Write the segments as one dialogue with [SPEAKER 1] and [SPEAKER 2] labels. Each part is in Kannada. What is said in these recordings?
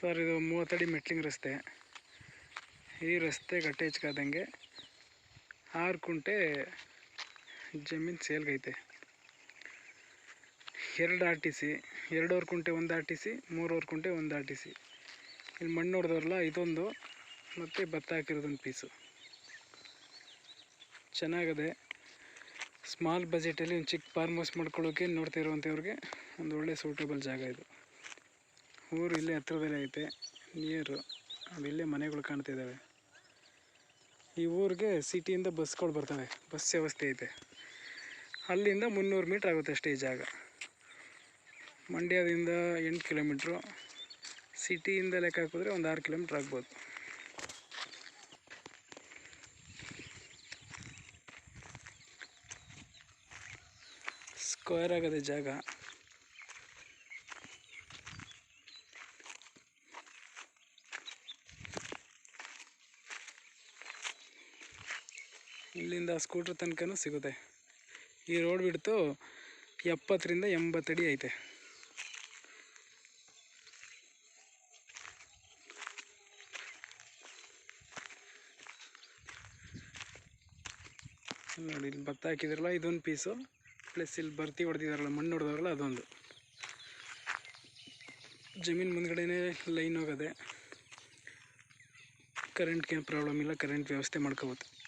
[SPEAKER 1] ಸರ್, ಇದು ಮೂವತ್ತಡಿ ಮೆಟ್ಲಿಂಗ್ ರಸ್ತೆ. ಈ ರಸ್ತೆ ಗಟ್ಟೆ ಹೆಚ್ಕಾದಂಗೆ ಆರು ಕುಂಟೆ ಜಮೀನು ಸೇಲ್ಗೈತೆ. ಎರಡು ಆರ್ ಟಿ ಸಿ, ಎರಡೂವರೆ ಕುಂಟೆ ಒಂದು ಆರ್ ಟಿ ಸಿ, ಮೂರುವರೆ ಕುಂಟೆ ಒಂದು ಆರ್ ಟಿ ಸಿ. ಇಲ್ಲಿ ಮಣ್ಣು ಹೊಡೆದವ್ರಲ್ಲ ಇದೊಂದು, ಮತ್ತು ಭತ್ತ ಹಾಕಿರೋದೊಂದು ಪೀಸು. ಚೆನ್ನಾಗಿದೆ, ಸ್ಮಾಲ್ ಬಜೆಟಲ್ಲಿ ಒಂದು ಚಿಕ್ಕ ಫಾರ್ಮ್ ಹೌಸ್ ಮಾಡ್ಕೊಳ್ಳೋಕೆ ನೋಡ್ತಾ ಇರುವಂಥವ್ರಿಗೆ ಒಂದು ಒಳ್ಳೆ ಸೂಟೇಬಲ್ ಜಾಗ ಇದು. ಊರು ಇಲ್ಲೇ ಹತ್ರದಲ್ಲೇ ಐತೆ. ನಿಯರು ಅದಿಲ್ಲೇ ಮನೆಗಳು ಕಾಣ್ತಿದ್ದಾವೆ ಈ ಊರಿಗೆ ಸಿಟಿಯಿಂದ ಬಸ್ಗಳು ಬರ್ತವೆ. ಬಸ್ ವ್ಯವಸ್ಥೆ ಐತೆ ಅಲ್ಲಿಂದ ಮುನ್ನೂರು ಮೀಟ್ರ್ ಆಗುತ್ತೆ ಅಷ್ಟೇ ಈ ಜಾಗ. ಮಂಡ್ಯದಿಂದ ಎಂಟು ಕಿಲೋಮೀಟ್ರು. ಸಿಟಿಯಿಂದ ಲೆಕ್ಕ ಹಾಕಿದ್ರೆ ಒಂದು ಆರು ಕಿಲೋಮೀಟ್ರ್ ಆಗ್ಬೋದು. ಸ್ಕ್ವೇರ್ ಆಗದೆ ಜಾಗ. ಇಲ್ಲಿಂದ ಸ್ಕೂಟ್ರ್ ತನಕನೂ ಸಿಗುತ್ತೆ. ಈ ರೋಡ್ ಬಿಡ್ತು ಎಪ್ಪತ್ತರಿಂದ ಎಂಬತ್ತಡಿ ಐತೆ. ನೋಡಿ, ಇಲ್ಲಿ ಭತ್ತ ಹಾಕಿದ್ರಲ್ಲ, ಇದೊಂದು ಪೀಸು. ಪ್ಲಸ್ ಇಲ್ಲಿ ಬರ್ತಿ ಹೊಡೆದಿದಾರಲ್ಲ, ಮಣ್ಣು ಹೊಡೆದವ್ರಲ್ಲ ಅದೊಂದು. ಜಮೀನು ಮುಂದ್ಗಡೆನೇ ಲೈನ್ ಹೋಗದೆ. ಕರೆಂಟ್ಗೆ ಪ್ರಾಬ್ಲಮ್ ಇಲ್ಲ ಕರೆಂಟ್ ವ್ಯವಸ್ಥೆ ಮಾಡ್ಕೋಬೋದು.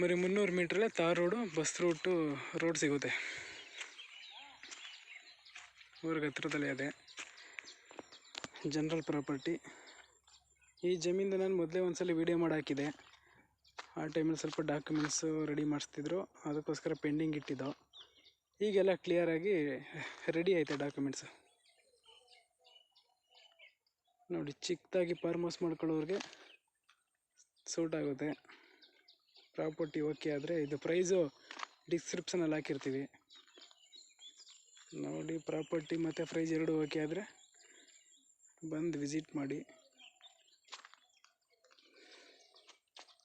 [SPEAKER 1] ಬರೀ ಮುನ್ನೂರು ಮೀಟ್ರಲ್ಲೇ tar road, bus route, road ಸಿಗುತ್ತೆ. ಊರಿಗೆ ಹತ್ರದಲ್ಲೇ ಅದೇ. ಜನರಲ್ ಪ್ರಾಪರ್ಟಿ ಈ ಜಮೀನು ನಾನು ಮೊದಲೇ ಒಂದ್ಸಲ ವೀಡಿಯೋ ಮಾಡಿ ಹಾಕಿದೆ. ಆ ಟೈಮಲ್ಲಿ ಸ್ವಲ್ಪ ಡಾಕ್ಯುಮೆಂಟ್ಸು ರೆಡಿ ಮಾಡಿಸ್ತಿದ್ರು. ಅದಕ್ಕೋಸ್ಕರ ಪೆಂಡಿಂಗ್ ಇಟ್ಟಿದ್ದೋ. ಈಗೆಲ್ಲ ಕ್ಲಿಯರಾಗಿ ರೆಡಿ ಆಯಿತು ಡಾಕ್ಯುಮೆಂಟ್ಸು ನೋಡಿ, ಚಿಕ್ಕದಾಗಿ ಫಾರ್ಮ್ ಹೌಸ್ ಮಾಡ್ಕೊಳ್ಳೋರಿಗೆ ಸೂಟ್ ಆಗುತ್ತೆ. ಪ್ರಾಪರ್ಟಿ ಓಕೆ ಆದರೆ ಇದು ಪ್ರೈಸು ಡಿಸ್ಕ್ರಿಪ್ಷನಲ್ಲಿ ಹಾಕಿರ್ತೀವಿ. ನೋಡಿ, ಪ್ರಾಪರ್ಟಿ ಮತ್ತು ಪ್ರೈಸ್ ಎರಡು ಓಕೆ ಆದರೆ ಬಂದು ವಿಸಿಟ್ ಮಾಡಿ.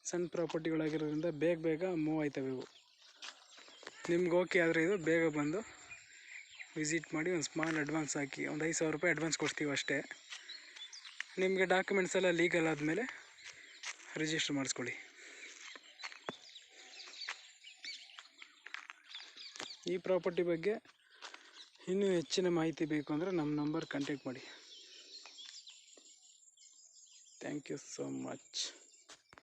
[SPEAKER 1] ಸಣ್ಣ ಪ್ರಾಪರ್ಟಿಗಳಾಗಿರೋದ್ರಿಂದ ಬೇಗ ಬೇಗ ಮೂವ್ ಆಯ್ತವೆ ಇವು. ನಿಮ್ಗೆ ಓಕೆ ಆದರೆ ಇದು ಬೇಗ ಬಂದು ವಿಸಿಟ್ ಮಾಡಿ ಒಂದು ಸ್ಮಾಲ್ ಅಡ್ವಾನ್ಸ್ ಹಾಕಿ, ಒಂದು ಐದು ಸಾವಿರ ರೂಪಾಯಿ ಅಡ್ವಾನ್ಸ್ ಕೊಡ್ತೀವಿ ಅಷ್ಟೇ. ನಿಮಗೆ ಡಾಕ್ಯುಮೆಂಟ್ಸ್ ಎಲ್ಲ ಲೀಗಲ್ ಆದಮೇಲೆ ರಿಜಿಸ್ಟರ್ ಮಾಡಿಸ್ಕೊಳ್ಳಿ. ಈ ಪ್ರಾಪರ್ಟಿ ಬಗ್ಗೆ ಇನ್ನೂ ಹೆಚ್ಚಿನ ಮಾಹಿತಿ ಬೇಕು ಅಂದರೆ ನಮ್ಮ ನಂಬರ್ ಕಾಂಟ್ಯಾಕ್ಟ್ ಮಾಡಿ. Thank you so much